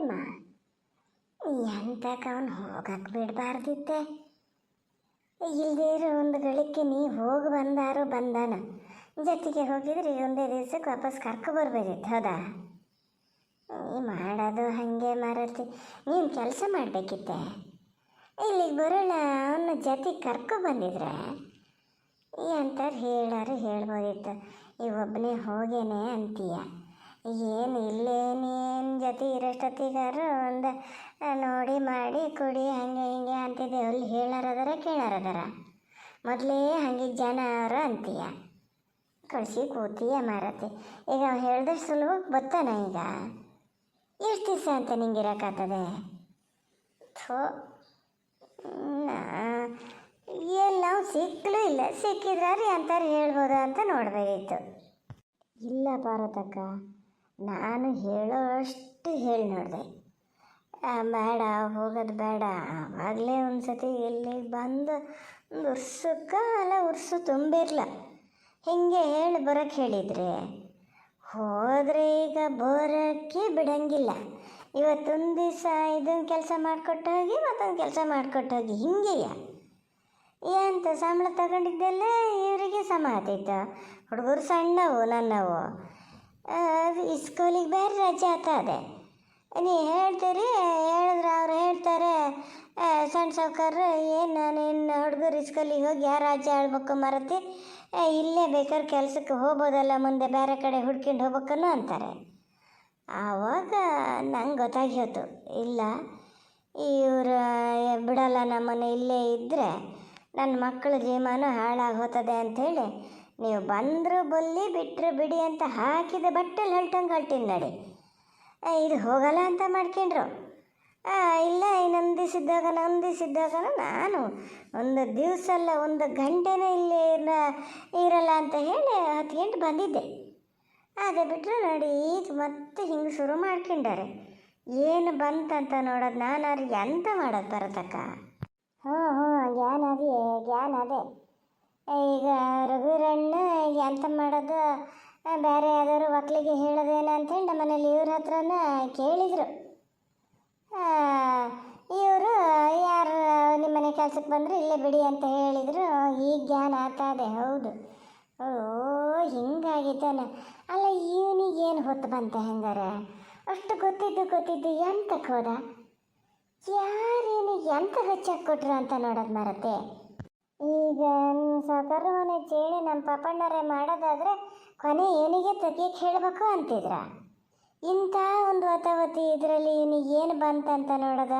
ಪ್ರೇಮ ಎಂತಕ್ಕೆ ಅವನು ಹೋಗಕ್ಕೆ ಬಿಡಬಾರ್ದಿತ್ತೆ. ಇಲ್ಲದೇ ಒಂದು ಗಳಿಕೆ, ನೀ ಹೋಗಿ ಬಂದಾರು ಬಂದಾನ. ಜೊತೆಗೆ ಹೋಗಿದ್ರೆ ಒಂದೇ ದಿವ್ಸಕ್ಕೆ ವಾಪಸ್ ಕರ್ಕೊ ಬರ್ಬೇಕಿತ್ತು, ಹೌದಾ? ನೀ ಮಾಡೋದು ಹಾಗೆ ಮಾರತಿ. ನೀನು ಕೆಲಸ ಮಾಡಬೇಕಿತ್ತೆ. ಇಲ್ಲಿಗೆ ಬರೋಣ ಅವನ ಜೊತೆಗೆ ಕರ್ಕೊ ಬಂದಿದ್ರೆ? ಎಂತಾರು ಹೇಳಾರು ಹೇಳ್ಬೋದಿತ್ತು. ಈ ಒಬ್ಬನೇ ಹೋಗೇನೆ ಅಂತೀಯ. ಏನು ಇಲ್ಲೇ ಏನು ಜೊತೆ ಇರೋಷ್ಟೊತ್ತಿಗಾರು ಒಂದು ನೋಡಿ ಮಾಡಿ ಕುಡಿ, ಹಂಗೆ ಹಿಂಗೆ ಅಂತಿದ್ದೆ. ಅಲ್ಲಿ ಹೇಳಾರದಾರ, ಕೇಳಾರದಾರ. ಮೊದಲೇ ಹಂಗೆ ಅವರು ಅಂತೀಯ. ಕಳಿಸಿ ಕೂತೀಯ ಮಾರತಿ ಈಗ ಅವ್ನು ಹೇಳ್ದಷ್ಟು ಸುಲಭ ಬರ್ತಾನ ಈಗ? ಎಷ್ಟು ದಿವಸ ಅಂತ ನಿಂಗೆ ಇರೋಕ್ಕಾಗ್ತದೆ ಥೋ ಏನು ನಾವು ಸಿಕ್ಕಲೂ ಇಲ್ಲ. ಸಿಕ್ಕಿದ್ರೆ ಅಂತಾರೆ ಹೇಳ್ಬೋದು ಅಂತ ನೋಡಬೇಕಿತ್ತು. ಇಲ್ಲ ಪಾರ್ವತಕ್ಕ. ನಾನು ಹೇಳೋ ಅಷ್ಟು ಹೇಳಿ ನೋಡಿದೆ. ಬೇಡ, ಹೋಗೋದು ಬೇಡ. ಆವಾಗಲೇ ಒಂದು ಸತಿ ಇಲ್ಲಿ ಬಂದು ಒಂದು ಉರ್ಸಕ್ಕೆ ಅಲ್ಲ ಉರ್ಸು ತುಂಬಿರಲ್ಲ ಹೀಗೆ ಹೇಳಿ ಬರೋಕ್ಕೆ ಹೇಳಿದ್ರೆ, ಹೋದರೆ ಈಗ ಬರೋಕ್ಕೆ ಬಿಡಂಗಿಲ್ಲ. ಇವತ್ತೊಂದು ದಿವಸ ಇದನ್ನು ಕೆಲಸ ಹೋಗಿ ಮತ್ತೊಂದು ಕೆಲಸ ಹೋಗಿ ಹಿಂಗೆಯ ಎಂತ ಸಂಬಳ ತಗೊಂಡಿದ್ದೆಲ್ಲ ಇವರಿಗೆ ಸಮ ಆತೈತ ಹುಡುಗರು ಸಣ್ಣವು ನನ್ನವು. ಸ್ಕೂಲಿಗೆ ಬೇರೆ ರಜೆ ಆಗ್ತದೆ ನೀ ಹೇಳ್ತೀರಿ, ಹೇಳಿದ್ರೆ ಅವ್ರು ಹೇಳ್ತಾರೆ ಸಣ್ಣ ಸಾವ್ಕಾರ್ರು, ಏನು ನಿನ್ನ ಹುಡುಗರು ಇಸ್ಕೂಲಿಗೆ ಹೋಗಿ ಯಾರು ರಾಜ್ಯ ಆಳ್ಬೇಕು ಮರತಿ ಇಲ್ಲೇ ಬೇಕಾದ್ರೆ ಕೆಲಸಕ್ಕೆ ಹೋಗ್ಬೋದಲ್ಲ, ಮುಂದೆ ಬೇರೆ ಕಡೆ ಹುಡ್ಕೊಂಡು ಹೋಗ್ಬೇಕನ್ನು ಅಂತಾರೆ. ಆವಾಗ ನಂಗೆ ಗೊತ್ತಾಗಿ ಹೋಯ್ತು ಇಲ್ಲ, ಇವರು ಬಿಡಲ್ಲ ನಮ್ಮನ್ನು ಇಲ್ಲೇ ಇದ್ದರೆ ನನ್ನ ಮಕ್ಕಳ ಜೀವಮಾನ ಹಾಳಾಗಿ ಹೋಗ್ತದೆ ಅಂಥೇಳಿ ನೀವು ಬಂದರೂ ಬಲ್ಲಿ ಬಿಟ್ಟರು ಬಿಡಿ ಅಂತ ಹಾಕಿದ ಬಟ್ಟೆಲಿ ಹೊಲ್ಟಂಗೆ ಹೊಲ್ಟೀನಿ ನಡಿ. ಇದು ಹೋಗಲ್ಲ ಅಂತ ಮಾಡ್ಕೊಂಡ್ರು. ಇಲ್ಲ ಇನ್ನೊಂದು ನಂದಿಸಿದ್ದಾಗ ನಾನು ಒಂದು ದಿವಸ ಅಲ್ಲ ಒಂದು ಗಂಟೆನೇ ಇಲ್ಲಿ ಇರ- ಇರಲ್ಲ ಅಂತ ಹೇಳಿ ಹತ್ತು ಗಂಟೆ ಬಂದಿದ್ದೆ. ಅದೇ ಬಿಟ್ಟರೆ ನೋಡಿ, ಈಗ ಮತ್ತೆ ಹಿಂಗೆ ಶುರು ಮಾಡ್ಕೊಂಡಾರೆ. ಏನು ಬಂತಂತ ನೋಡೋದು ನಾನು ಅವ್ರಿಗೆ ಎಂತ ಮಾಡೋದು ಬರತಕ್ಕ? ಹ್ಞೂ ಹ್ಞೂ ಜ್ಞಾನ ಅದೇ ಜ್ಞಾನ ಅದೇ ಈಗ ರಘುರಣ್ಣ, ಎಂತ ಮಾಡೋದು? ಬೇರೆ ಯಾವ್ದಾದ್ರು ಮಕ್ಕಳಿಗೆ ಹೇಳೋದೇನ ಅಂತೇಳಿ ನಮ್ಮ ಮನೇಲಿ ಇವ್ರ ಹತ್ರನ ಕೇಳಿದರು. ಇವರು, ಯಾರು ನಿಮ್ಮ ಮನೆ ಕೆಲ್ಸಕ್ಕೆ ಬಂದರೆ, ಇಲ್ಲೇ ಬಿಡಿ ಅಂತ ಹೇಳಿದರು. ಈಗ ಜ್ಞಾನ ಆಗ್ತದೆ ಹೌದು. ಓ ಹಿಂಗಾಗಿದ್ದಾನೆ ಅಲ್ಲ, ಇವನಿಗೆ ಏನು ಹೊತ್ತು ಬಂತ ಹೆಂಗಾರೆ? ಅಷ್ಟು ಗೊತ್ತಿದ್ದು ಗೊತ್ತಿದ್ದು ಎಂತಕ್ಕೆ ಹೋದ? ಯಾರೇನು ಎಂತ ಹೆಚ್ಚಾಗಿ ಕೊಟ್ಟರು ಅಂತ ನೋಡೋದು ಮರತೆ ಈಗ ಸಾಕಾರ ಮನೆ ಕೇಳಿ ನಮ್ಮ ಪಾಪಣ್ಣರೇ ಮಾಡೋದಾದರೆ ಕೊನೆ ಇವನಿಗೆ ತೆಗಿಯಕ್ಕೆ ಹೇಳಬೇಕು ಅಂತಿದ್ರ. ಇಂಥ ಒಂದು ವತಾವತಿ ಇದರಲ್ಲಿ ಇವನಿಗೆ ಏನು ಬಂತಂತ ನೋಡೋದ?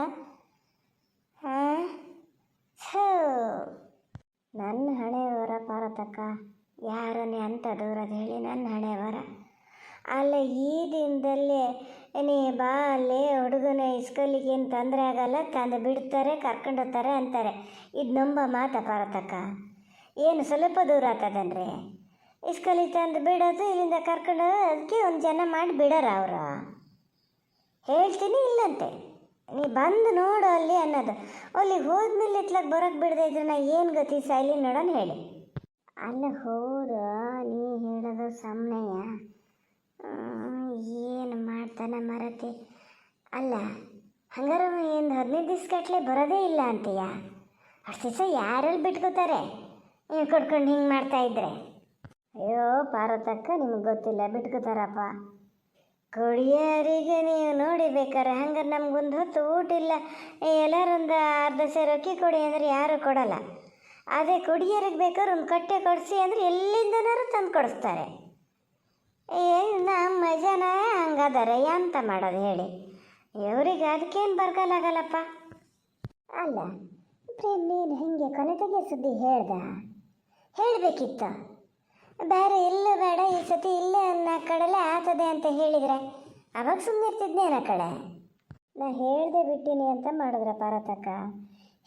ಹಾಂ ಥೂ. ನನ್ನ ಹಣೆ ಬರ ಪಾರತಕ್ಕ ಯಾರನ್ನೇ ಅಂತ ದೂರದ ಹೇಳಿ ನನ್ನ ಹಣೆ ಬರ ಅಲ್ಲ ಈ ದಿನದಲ್ಲಿ ನೀ ಬಾ ಅಲ್ಲಿ ಹುಡುಗನ ಇಸ್ಕೊಲಿಕ್ಕೆ ಏನು ತೊಂದರೆ ಆಗಲ್ಲ, ತಂದು ಬಿಡ್ತಾರೆ, ಕರ್ಕೊಂಡು ಹೋಗ್ತಾರೆ ಅಂತಾರೆ. ಇದು ನಂಬ ಮಾತ ಪಾರತಕ್ಕ. ಏನು ಸ್ವಲ್ಪ ದೂರ ಆಗ್ತದಂದ್ರೆ ಇಸ್ಕಲ್ಲಿ ತಂದು ಬಿಡೋದು, ಇಲ್ಲಿಂದ ಕರ್ಕೊಂಡು ಅದಕ್ಕೆ ಒಂದು ಜನ ಮಾಡಿ ಬಿಡೋರ ಅವರು. ಹೇಳ್ತೀನಿ ಇಲ್ಲಂತೆ. ನೀ ಬಂದು ನೋಡು ಅಲ್ಲಿ ಅನ್ನೋದು. ಅಲ್ಲಿ ಹೋದ್ಮೇಲೆ ಇತ್ಲಾಗ ಬರೋಕ್ಕೆ ಬಿಡದೆ ಇದ್ರೆ ನಾ ಏನು ಗತಿ ಸೈಲಿ ನೋಡೋಣ ಹೇಳಿ. ಅಲ್ಲ ಹೋದ, ನೀ ಹೇಳೋದು ಸಮಯ ಏನು ಮಾಡ್ತಾನೆ ಮರತೆ? ಅಲ್ಲ ಹಂಗಾರ ಏನು ಹದಿನೈದು ದಿವ್ಸ ಗಟ್ಲೆ ಬರೋದೇ ಇಲ್ಲ ಅಂತೀಯ? ಅಷ್ಟು ದಿವಸ ಯಾರಲ್ಲಿ ಬಿಟ್ಕೋತಾರೆ? ನೀವು ಕೊಟ್ಕೊಂಡು ಹಿಂಗೆ ಮಾಡ್ತಾ ಇದ್ರೆ? ಅಯ್ಯೋ, ಪಾರ್ವತಕ್ಕ, ನಿಮಗೆ ಗೊತ್ತಿಲ್ಲ, ಬಿಟ್ಕೋತಾರಪ್ಪ. ಕುಡಿಯೋರಿಗೆ ನೀವು ನೋಡಿ ಬೇಕಾರೆ ಹಂಗಾರೆ ನಮ್ಗೊಂದು ಹೊತ್ತು ಊಟ ಇಲ್ಲ. ಎಲ್ಲರೊಂದು ಅರ್ಧ ಸೇರು ಅಕ್ಕಿ ಕೊಡಿ ಅಂದರೆ ಯಾರೂ ಕೊಡಲ್ಲ. ಅದೇ ಕುಡಿಯರಿಗೆ ಬೇಕಾದ್ರೆ ಒಂದು ಕಟ್ಟೆ ಕೊಡಿಸಿ ಅಂದರೆ ಎಲ್ಲಿಂದನಾರು ತಂದು ಕೊಡಿಸ್ತಾರೆ. ಏನು ನಮ್ಮ ಜನ ಹಂಗದಾರೆ, ಎಂತ ಮಾಡೋದು ಹೇಳಿ? ಇವ್ರಿಗೆ ಅದಕ್ಕೇನು ಬರ್ಗಲಾಗಲ್ಲಪ್ಪ? ಅಲ್ಲ, ಪ್ರೇಮ್, ನೀನು ಹಿಂಗೆ ಕೊನೆ ತೆಗೆ ಸುದ್ದಿ ಹೇಳ್ದ? ಹೇಳಬೇಕಿತ್ತು. ಬೇರೆ ಎಲ್ಲೂ ಬೇಡ, ಈ ಸತಿ ಇಲ್ಲೇ ಅನ್ನೋ ಕಡೆಲೆ ಆತದೆ ಅಂತ ಹೇಳಿದ್ರೆ ಅವಾಗ ಸುಮ್ಮನೆ ಇರ್ತಿದ್ನೇನ ಕಡೆ ನಾ ಹೇಳ್ದೆ ಬಿಟ್ಟಿನಿ ಅಂತ ಮಾಡಿದ್ರ ಪಾರತಕ್ಕ?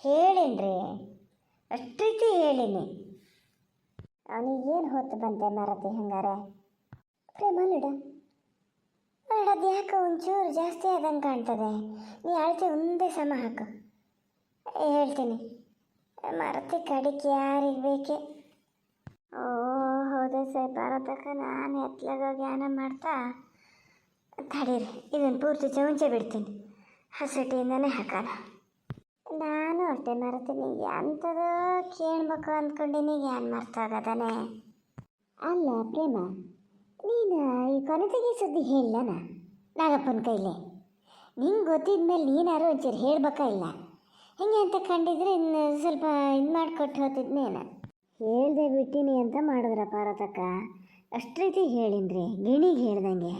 ಹೇಳಿನ್ರಿ ಅಷ್ಟೈತಿ ಹೇಳಿನಿ. ಅವನಿಗೇನು ಹೊತ್ತು ಬಂತೆ ಮಾರತಿ ಹಂಗಾರೆ? ಪ್ರೇಮ ನಡ ಅದು ಯಾಕೆ ಒಂಚೂರು ಜಾಸ್ತಿ ಆದಂಗೆ ಕಾಣ್ತದೆ. ನೀ ಅಳತೆ ಒಂದೇ ಸಮ ಹಾಕು. ಹೇಳ್ತೀನಿ. ಮರತಿ ಕಡಿಕೆ ಯಾರಿಗೆ ಬೇಕೆ? ಓ ಹೌದ ಸರ್ ಭಾರತಕ್ಕೆ ನಾನು ಎತ್ಲಾಗ ಧ್ಯಾನ ಮಾಡ್ತಾ ತಡೀರಿ. ಇದನ್ನು ಪೂರ್ತಿ ಚೌಂಚೆ ಬಿಡ್ತೀನಿ. ಹಸಟಿಯಿಂದನೇ ಹಾಕಲ್ಲ ನಾನು ಅಷ್ಟೇ ಮರ್ತೀನಿ. ಎಂಥದೋ ಕೇಳ್ಬೇಕು ಅಂದ್ಕೊಂಡಿನಿ ಏನು ಮರ್ತಾಗದಾನೆ ಅಲ್ಲ, ಪ್ರೇಮ ನೀನು ಈ ಕೊನೆತೆಗೆ ಸುದ್ದಿ ಹೇಳಲನ? ನಾಗಪ್ಪನ ಕೈಲಿ. ನಿಂಗೆ ಗೊತ್ತಿದ್ಮೇಲೆ ನೀನಾರು ಒಂಚೂರು ಹೇಳ್ಬೇಕಾ ಇಲ್ಲ? ಹೆಂಗೆ ಅಂತ ಕಂಡಿದ್ರೆ ಇನ್ನು ಸ್ವಲ್ಪ ಇದು ಮಾಡಿಕೊಟ್ಟು ಹೋಗ್ತಿದ್ನೇನು ಹೇಳ್ದೆ ಬಿಟ್ಟಿನಿ ಅಂತ ಮಾಡಿದ್ರ ಪಾರತಕ್ಕ ಅಷ್ಟು ರೀತಿ ಹೇಳಿನ್ರಿ, ಗಿಣಿಗೆ ಹೇಳ್ದಂಗೆ.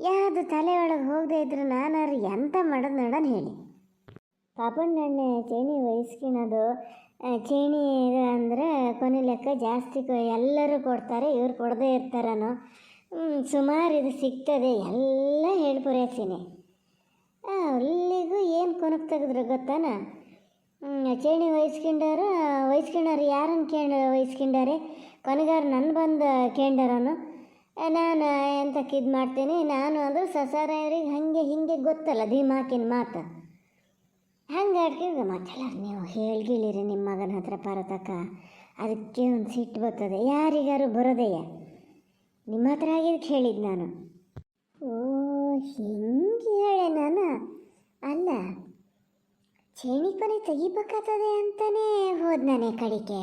ಯಾವುದು ತಲೆ ಒಳಗೆ ಹೋಗದೆ ಇದ್ರೆ ನಾನಾರು ಎಂತ ಮಾಡೋದು ನೋಡೋಣ ಹೇಳಿ. ಪಾಪಣ್ಣಣ್ಣೆ ಚೇಣಿ ವಹಿಸ್ಕಿಣೋದು ಚೇಣಿ ಇದು ಅಂದರೆ ಕೊನೆ ಲೆಕ್ಕ ಜಾಸ್ತಿ ಎಲ್ಲರೂ ಕೊಡ್ತಾರೆ, ಇವ್ರು ಕೊಡದೇ ಇರ್ತಾರನೋ. ಸುಮಾರು ಇದು ಸಿಗ್ತದೆ. ಎಲ್ಲ ಹೇಳಿ ಅಲ್ಲಿಗೂ ಏನು ಕೊನಕ್ಕೆ ತೆಗೆದ್ರು ಗೊತ್ತಾನ? ಚೇಣಿ ವಹಿಸ್ಕೊಂಡವರು, ವಹಿಸ್ಕೊಂಡವ್ರು ಯಾರನ್ನು ಕೇಂಡ ವಹಿಸ್ಕೊಂಡಾರೆ ಕೊನೆಗಾರ ನನ್ನ ಬಂದು ಕೇಂಡರನು ನಾನು ಎಂತಕ್ಕೆ ಇದು ಮಾಡ್ತೀನಿ? ನಾನು ಅದು ಸಸಾರವ್ರಿಗೆ ಹಾಗೆ ಹೀಗೆ ಗೊತ್ತಲ್ಲ ಧೀಮಾಕಿನ ಮಾತು. ಹಂಗೆ ಆಡ್ಕೊಂಡು ಮಾತಾಡ ನೀವು ಹೇಳ್ಗಿಳಿರಿ ನಿಮ್ಮ ಮಗನ ಹತ್ರ ಪಾರತಕ್ಕ ಅದಕ್ಕೆ ಒಂದು ಸಿಟ್ಟು ಬರ್ತದೆ. ಯಾರಿಗಾರು ಬರೋದಯ್ಯ ನಿಮ್ಮ ಹತ್ರ ಆಗಿದ್ದಕ್ಕೆ ಹೇಳಿದ್ದು ನಾನು. ಓ, ಹಿಂಗೆ ಹೇಳೆ ನಾನು? ಅಲ್ಲ, ಚೇಣಿ ಕೊನೆ ತೆಗಿಬೇಕಾಗ್ತದೆ ಅಂತಲೇ ಹೋದ್ ನಾನೇ ಕಡಿಕೆ.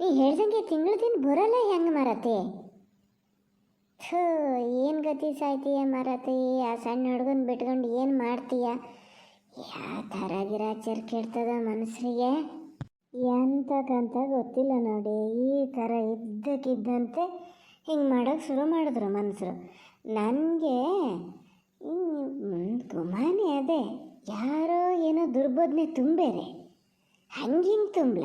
ನೀ ಹೇಳ್ದಂಗೆ ತಿಂಗಳು ದಿನ ಬರಲ್ಲ ಹೆಂಗೆ ಮರತೆ ಥೂ, ಏನು ಗತಿ ಸಾಯ್ತೀಯ ಮರತಿ ಆ ಸಣ್ಣ ಹುಡುಗನ ಬಿಟ್ಕೊಂಡು ಏನು ಮಾಡ್ತೀಯ? ಯಾವ ಥರ ಗಿರಾಚಾರ ಕೆಡ್ತದ ಮನುಷ್ಯರಿಗೆ ಎಂತಕ್ಕಂತ ಗೊತ್ತಿಲ್ಲ ನೋಡಿ. ಈ ಥರ ಇದ್ದಕ್ಕಿದ್ದಂತೆ ಹಿಂಗೆ ಮಾಡೋಕ್ಕೆ ಶುರು ಮಾಡಿದ್ರು ಮನುಷ್ಯರು ನನಗೆ ಗುಮಾನಿ ಅದೇ. ಯಾರೋ ಏನೋ ದುರ್ಬೋಧನೆ ತುಂಬೇರೆ. ಹಂಗೆ ಹಿಂಗೆ ತುಂಬಲ.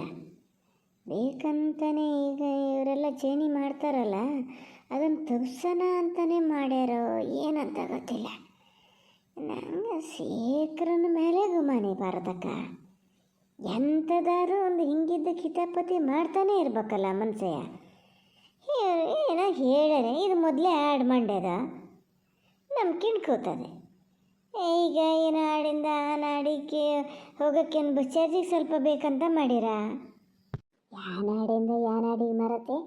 ಬೇಕಂತಾನೆ ಈಗ ಇವರೆಲ್ಲ ಚೇಣಿ ಮಾಡ್ತಾರಲ್ಲ ಅದನ್ನು ತಪ್ಸೋಣ ಅಂತಲೇ ಮಾಡ್ಯಾರೋ ಏನಂತ ಗೊತ್ತಿಲ್ಲ. ನಂಗೆ ಶೇಖರನ ಮೇಲೆ ಗುಮಾನಿ ಭಾರತಕ್ಕ ಎಂಥದಾದ್ರೂ ಒಂದು ಹಿಂಗಿದ್ದ ಕಿತಾಪತಿ ಮಾಡ್ತಾನೆ ಇರ್ಬೇಕಲ್ಲ ಮನ್ಸೆಯ ಏನ ಹೇಳನೆ ಇದು ಮೊದಲೇ ಆ್ಯಡ್ ಮಾಡ್ಯದ. ನಮ್ಮ ಕಿಣ್ಕೋತದೆ ಈಗ ಏನು ಹಾಡಿಂದ ಆ ನಾಡಿಗೆ ಹೋಗೋಕ್ಕೆ ಬಸ್ ಚಾರ್ಜಿಗೆ ಸ್ವಲ್ಪ ಬೇಕಂತ ಮಾಡಿರಾ? ಯಾನಾಡಿಂದ ಯಾನಾಡಿಗೆ ಮರತೆ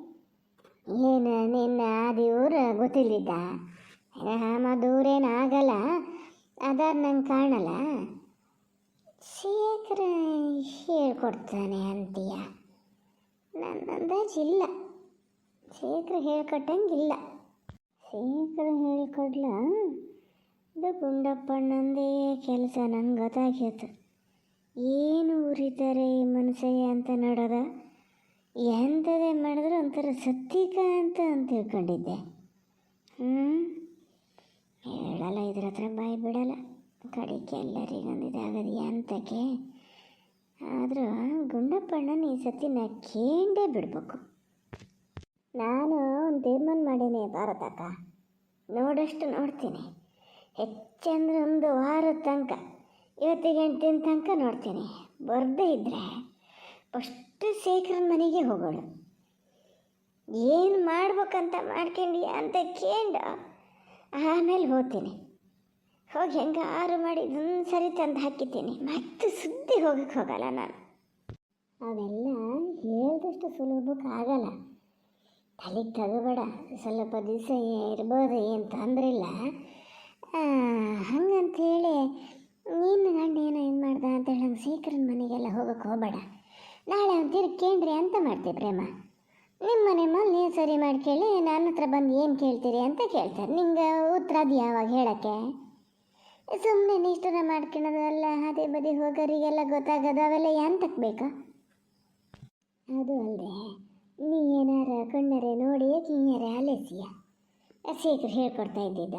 ಏನು ನಿನ್ನ ಆದಿ ಊರು ಗೊತ್ತಿಲ್ಲಿದ್ದ ದೂರೇನು ಆಗಲ್ಲ? ಅದಾದ ನಂಗೆ ಕಾಣಲ್ಲ. ಶೇಖರ ಹೇಳ್ಕೊಡ್ತಾನೆ ಅಂತೀಯ. ನನ್ನ ಅಂದಾಜಿಲ್ಲ ಶೇಖರ ಹೇಳ್ಕೊಟ್ಟಂಗಿಲ್ಲ. ಶೇಖರ ಹೇಳ್ಕೊಡ್ಲ, ಇದು ಗುಂಡಪ್ಪಣ್ಣಂದೇ ಕೆಲಸ ನಂಗೆ ಗೊತ್ತಾಗ್ಯತು ಏನು ಉರಿತಾರೆ ಈ ಮನುಷ್ಯ ಅಂತ ನೋಡೋದ? ಎಂಥದೇ ಮಾಡಿದ್ರು ಒಂಥರ ಸತ್ತಿಕ ಅಂತ ಅಂತ ತಿಳ್ಕೊಂಡಿದ್ದೆ ಹ್ಞೂ ಹೇಳಲ್ಲ, ಇದ್ರ ಹತ್ರ ಬಾಯಿ ಬಿಡಲ್ಲ. ಕಡೆಗೆ ಎಲ್ಲರಿಗೊಂದು ಇದಾಗದು ಎಂತಕ್ಕೆ? ಆದರೂ ಗುಂಡಪ್ಪಣ್ಣನ ಈ ಸತಿ ನಾ ಕೇಂಡೇ ಬಿಡ್ಬೇಕು. ನಾನು ಒಂದು ತೀರ್ಮಾನ ಮಾಡೀನಿ ಭಾರತಕ್ಕ ನೋಡಷ್ಟು ನೋಡ್ತೀನಿ. ಹೆಚ್ಚಂದ್ರೆ ಒಂದು ವಾರದ ತನಕ, ಇವತ್ತಿಗೆ ಎಂಟಿನ ತನಕ ನೋಡ್ತೀನಿ. ಬರದೇ ಇದ್ದರೆ ಫಸ್ಟ್ ಶೇಖರನ ಮನೆಗೆ ಹೋಗೋಳು. ಏನು ಮಾಡ್ಬೇಕಂತ ಮಾಡ್ಕೊಂಡಿ ಅಂತ ಕೇಂಡು ಆಮೇಲೆ ಹೋಗ್ತೀನಿ. ಹೋಗಿ ಹೆಂಗಾರು ಮಾಡಿ ಇದೊಂದು ಸರಿ ತಂದು ಹಾಕಿದ್ದೀನಿ. ಮತ್ತೆ ಸುದ್ದಿ ಹೋಗಕ್ಕೆ ಹೋಗಲ್ಲ ನಾನು. ಅವೆಲ್ಲ ಹೇಳಿದಷ್ಟು ಸುಲಭಕ್ಕೆ ಆಗಲ್ಲ. ತಲೆಗೆ ತಗೋಬೇಡ. ಸ್ವಲ್ಪ ದಿವಸ ಇರ್ಬೋದು ಏನು ತೊಂದರೆ ಇಲ್ಲ. ಹಂಗಂತೇಳಿ ನೀನು ಗಂಡ ಏನೋ ಏನು ಮಾಡ್ದ ಅಂತೇಳಿ ಹಂಗೆ ಶೇಖರನ ಮನೆಗೆಲ್ಲ ಹೋಗಕ್ಕೆ ಹೋಗಬೇಡ. ನಾಳೆ ಅವ್ನು ಕೇಳ್ರಿ ಅಂತ ಮಾಡ್ತೀವಿ ಪ್ರೇಮ. ನಿಮ್ಮ ಮನೆ ಮೇಲೆ ನೀವು ಸರಿ ಮಾಡ್ಕೇಳಿ, ನನ್ನ ಹತ್ರ ಬಂದು ಏನು ಕೇಳ್ತೀರಿ ಅಂತ ಕೇಳ್ತಾರೆ. ನಿಮ್ಗೆ ಉತ್ತರ ಅದು ಯಾವಾಗ ಹೇಳೋಕ್ಕೆ? ಸುಮ್ಮನೆ ನಿಷ್ಠುರ ಮಾಡ್ಕೊಳೋದು ಅಲ್ಲ, ಅದೇ ಬದಿ ಹೋಗೋರಿಗೆಲ್ಲ ಗೊತ್ತಾಗೋದು, ಅವೆಲ್ಲ ಎಂತಕ್ಕೆ ಬೇಕಾ? ಅದು ಅಲ್ಲದೆ ನೀ ಏನಾರ ಕಣ್ಣರೆ ನೋಡಿ ಕಿಂಗರೆ ಅಲೆಸಿಯ. ಶೇಖರ್ ಹೇಳ್ಕೊಡ್ತಾ ಇದ್ದಿದ್ದ.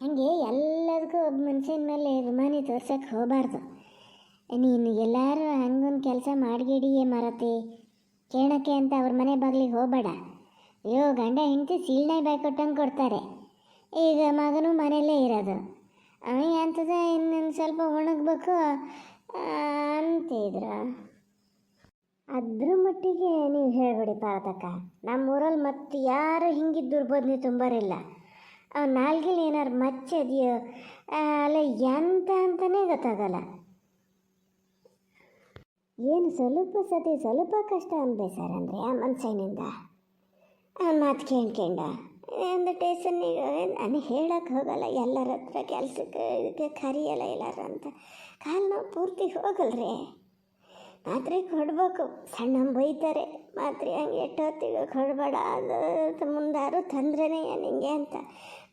ಹಾಗೆ ಎಲ್ಲದಕ್ಕೂ ಒಬ್ಬ ಮನುಷ್ಯನ ಮೇಲೆ ಅಭಿಮಾನಿ ತೋರ್ಸಕ್ಕೆ ಹೋಗಬಾರ್ದು. ನೀನು ಎಲ್ಲರೂ ಹಂಗೊಂದು ಕೆಲಸ ಮಾಡ್ಗಿಡಿಯೇ ಮರತಿ. ಕೇಳೋಕ್ಕೆ ಅಂತ ಅವ್ರ ಮನೆ ಬಾಗಿಲಿಗೆ ಹೋಗಬೇಡ. ಅಯ್ಯೋ, ಗಂಡ ಹೆಂಡತಿ ಸೀಳ್ನಾಯಿ ಬಾಯಿ ಕೊಟ್ಟಂಗೆ ಕೊಡ್ತಾರೆ. ಈಗ ಮಗನೂ ಮನೆಯಲ್ಲೇ ಇರೋದು. ಅವ ಅಂತದ ಇನ್ನೊಂದು ಸ್ವಲ್ಪ ಒಣಗಬೇಕು ಅಂತಿದ್ರು. ಅದ್ರ ಮಟ್ಟಿಗೆ ನೀವು ಹೇಳ್ಬಿಡಿ ಪಾರತಕ್ಕ ನಮ್ಮ ಊರಲ್ಲಿ ಮತ್ತೆ ಯಾರು ಹಿಂಗಿದ್ದಿರ್ಬೋದು ನೀವು ತುಂಬರಿಲ್ಲ. ಅವ್ ನಾಲ್ಗೆಲಿ ಏನಾರು ಮಚ್ಚದೆಯೋ, ಅಲ್ಲ ಎಂತ ಅಂತಲೇ ಗೊತ್ತಾಗಲ್ಲ. ಏನು ಸ್ವಲ್ಪ ಸತಿ ಸ್ವಲ್ಪ ಕಷ್ಟ ಅನ್ಬೇಸಾರ ಅಂದರೆ ಆ ಮನ್ಸೈನಿಂದ. ಆ ಮಾತು ಕೇಳ್ಕೊಂಡ ಒಂದು ಟೇಷನ್ನಿಗೆ ನಾನು ಹೇಳಕ್ಕೆ ಹೋಗಲ್ಲ, ಎಲ್ಲರ ಹತ್ರ ಕೆಲಸಕ್ಕೆ ಇದಕ್ಕೆ ಕರಿಯಲ್ಲ ಎಲ್ಲರೂ ಅಂತ. ಕಾಲು ನಾವು ಪೂರ್ತಿ ಹೋಗಲ್ರಿ. ಮಾತ್ರೆ ಕೊಡ್ಬೇಕು, ಸಣ್ಣ ಬೈತಾರೆ. ಮಾತ್ರೆ ಹಂಗೆ ಎಷ್ಟೊತ್ತಿಗೆ ಕೊಡಬೇಡ, ಅದು ಮುಂದಾರು ತೊಂದ್ರೆನೇ ನಿಂಗೆ ಅಂತ.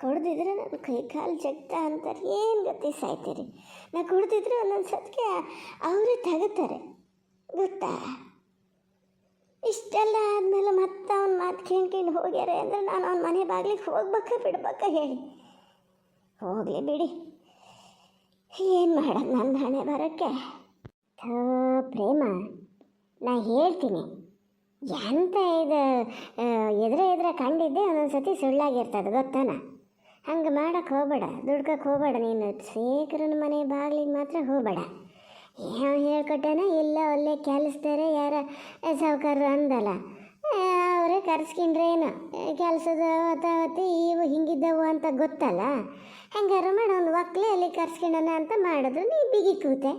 ಕೊಡ್ದಿದ್ರೆ ನನ್ನ ಕೈ ಕಾಲು ಜಗ್ತ ಅಂತಾರೆ. ಏನು ಗತಿ ಸಾಯ್ತೀರಿ? ನಾ ಕುಡ್ದಿದ್ರೆ ಒಂದೊಂದು ಸತ್ಕೆ ಅವರೇ ತಗೋತಾರೆ. ಗೊತ್ತಾ? ಇಷ್ಟೆಲ್ಲ ಆದಮೇಲೆ ಮತ್ತೆ ಅವ್ನ ಮಾತು ಕೇಳ್ಕೊಂಡು ಹೋಗ್ಯಾರೆ ಅಂದರೆ ನಾನು ಅವ್ನ ಮನೆ ಬಾಗ್ಲಿಗೆ ಹೋಗ್ಬೇಕಾ ಬಿಡ್ಬೇಕ ಹೇಳಿ. ಹೋಗಲಿ ಬಿಡಿ. ಏನು ಮಾಡೋದು ನನ್ನ ಹಣೆ ಬರೋಕ್ಕೆ? ಥೋ, ಪ್ರೇಮ, ನಾ ಹೇಳ್ತೀನಿ. ಎಂತ ಇದು ಎದುರೆ ಎದುರೆ ಕಂಡಿದ್ದೆ ಒಂದೊಂದು ಸತಿ ಸುಳ್ಳಾಗಿರ್ತದೆ, ಗೊತ್ತಾನ? ಹಂಗೆ ಮಾಡಕ್ಕೆ ಹೋಗ್ಬೇಡ ದುಡ್ಕಕ್ಕೆ ಹೋಗ್ಬೇಡ ನೀನು. ಶೇಖರನ ಮನೆ ಬಾಗ್ಲಿಗೆ ಮಾತ್ರ ಹೋಗ್ಬೇಡ. ಯಾವ ಹೇಳ್ಕೊಟ್ಟೇನ? ಇಲ್ಲ ಅಲ್ಲೇ ಕೆಲಸದಾರೆ ಯಾರ ಸಾವುಕಾರರು ಅಂದಲ್ಲ. ಅವರೇ ಕರ್ಸ್ಕೊಂಡ್ರೇನು ಕೆಲಸದ ಅವತ್ತಾವತ್ತಿ ಇವು ಹಿಂಗಿದ್ದವು ಅಂತ ಗೊತ್ತಲ್ಲ? ಹೆಂಗಾರು ಮಾಡಿ ಒಂದು ಒಕ್ಲೆ ಅಲ್ಲಿ ಕರ್ಸ್ಕೊಂಡನ ಅಂತ ಮಾಡಿದ್ರು, ನೀ ಬಿಗಿ ಕೂತೆ.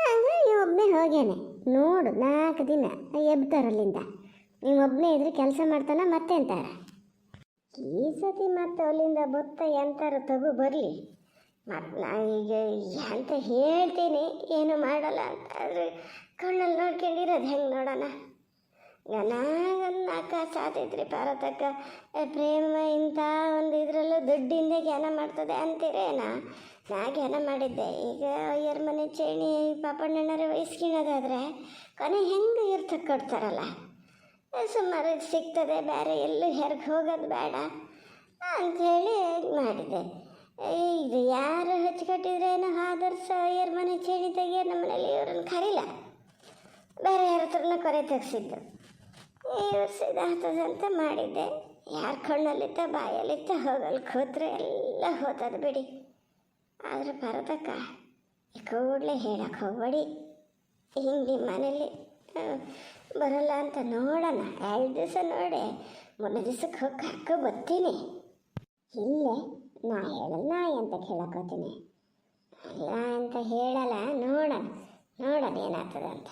ಹಂಗೆ ಒಬ್ಬನೇ ಹೋಗ್ಯಾನೆ. ನೋಡು, ನಾಲ್ಕು ದಿನ ಎಬ್ತಾರಲ್ಲಿಂದ. ಒಬ್ಬನೇ ಇದ್ರೆ ಕೆಲಸ ಮಾಡ್ತಾನ ಮತ್ತೆ ಅಂತಾರ ಈ ಸತಿ ಮತ್ತೆ ಅಲ್ಲಿಂದ ಬತ್ತ ಎಂತಾರು ತಗೋ ಬರಲಿ. ಮತ್ತು ಈಗ ಅಂತ ಹೇಳ್ತೀನಿ, ಏನು ಮಾಡಲ್ಲ ಅಂತ ಆದರೆ ಕಣ್ಣಲ್ಲಿ ನೋಡ್ಕೊಂಡಿರೋದು ಹೆಂಗೆ ನೋಡೋಣ? ಅಕ್ಕ ಸಾತೈತ್ರಿ ಭಾರತಕ್ಕ ಪ್ರೇಮ ಇಂಥ ಒಂದು ಇದರಲ್ಲೂ ದುಡ್ಡಿಂದ ಜ್ಞಾನ ಮಾಡ್ತದೆ ಅಂತೀರೇನಾ? ನಾ ಜ್ಞಾನ ಮಾಡಿದ್ದೆ. ಈಗ ಅಯ್ಯರ ಮನೆ ಚೇಣಿ ಪಾಪಣ್ಣನರ ವಯಸ್ಸಿನದಾದ್ರೆ ಕೊನೆ ಹೆಂಗೆ ಇರ್ತ ಕೊಡ್ತಾರಲ್ಲ? ಸುಮಾರು ಸಿಗ್ತದೆ, ಬೇರೆ ಎಲ್ಲೂ ಹೆರ್ಗೆ ಹೋಗೋದು ಬೇಡ. ಅಂಥೇಳಿ ಮಾಡಿದೆ ಇದು ಯಾರು ಹಚ್ಕಟ್ಟಿದ್ರೇನೋ ಆದರ್ಶ ಅಯ್ಯರ ಮನೆ ಚೇಣಿ ತೆಗಿಯೋ ನಮ್ಮ ಮನೇಲಿ ಇವ್ರನ್ನ ಕರೀಲ? ಬೇರೆ ಯಾರ ಹತ್ರನ ಕೊರೆ ತೆಗ್ಸಿದ್ದು. ಇವ್ರು ಇದಾಗ್ತದೆ ಅಂತ ಮಾಡಿದ್ದೆ. ಯಾರ ಕಣ್ಣಲ್ಲಿತ್ತ, ಬಾಯಲ್ಲಿತ್ತ ಹೋಗಲ್ಲಿ ಕೂತ್ರೆ ಎಲ್ಲ ಹೋತದ ಬಿಡಿ. ಆದರೆ ಭಾರತಕ್ಕ, ಈ ಕೂಡಲೇ ಹೇಳಕ್ಕೆ ಹೋಗ್ಬೇಡಿ. ಹಿಂಗೆ ನಿಮ್ಮ ಮನೇಲಿ ಬರಲ್ಲ ಅಂತ ನೋಡೋಣ. ಎರಡು ದಿವಸ ನೋಡಿ ಮೂರನೇ ದಿವಸಕ್ಕೆ ಹೋಗಿ ಕರ್ಕೊ ಬರ್ತೀನಿ ಇಲ್ಲೇ ನಾ ಹೇಳಲ್ಲ ಅಂತ ಕೇಳಕೋತೀನಿ ಅಲ್ಲ ಅಂತ ಹೇಳಲ್ಲ ನೋಡೋಣ ನೋಡೋಣ ಏನಾಗ್ತದೆ ಅಂತ.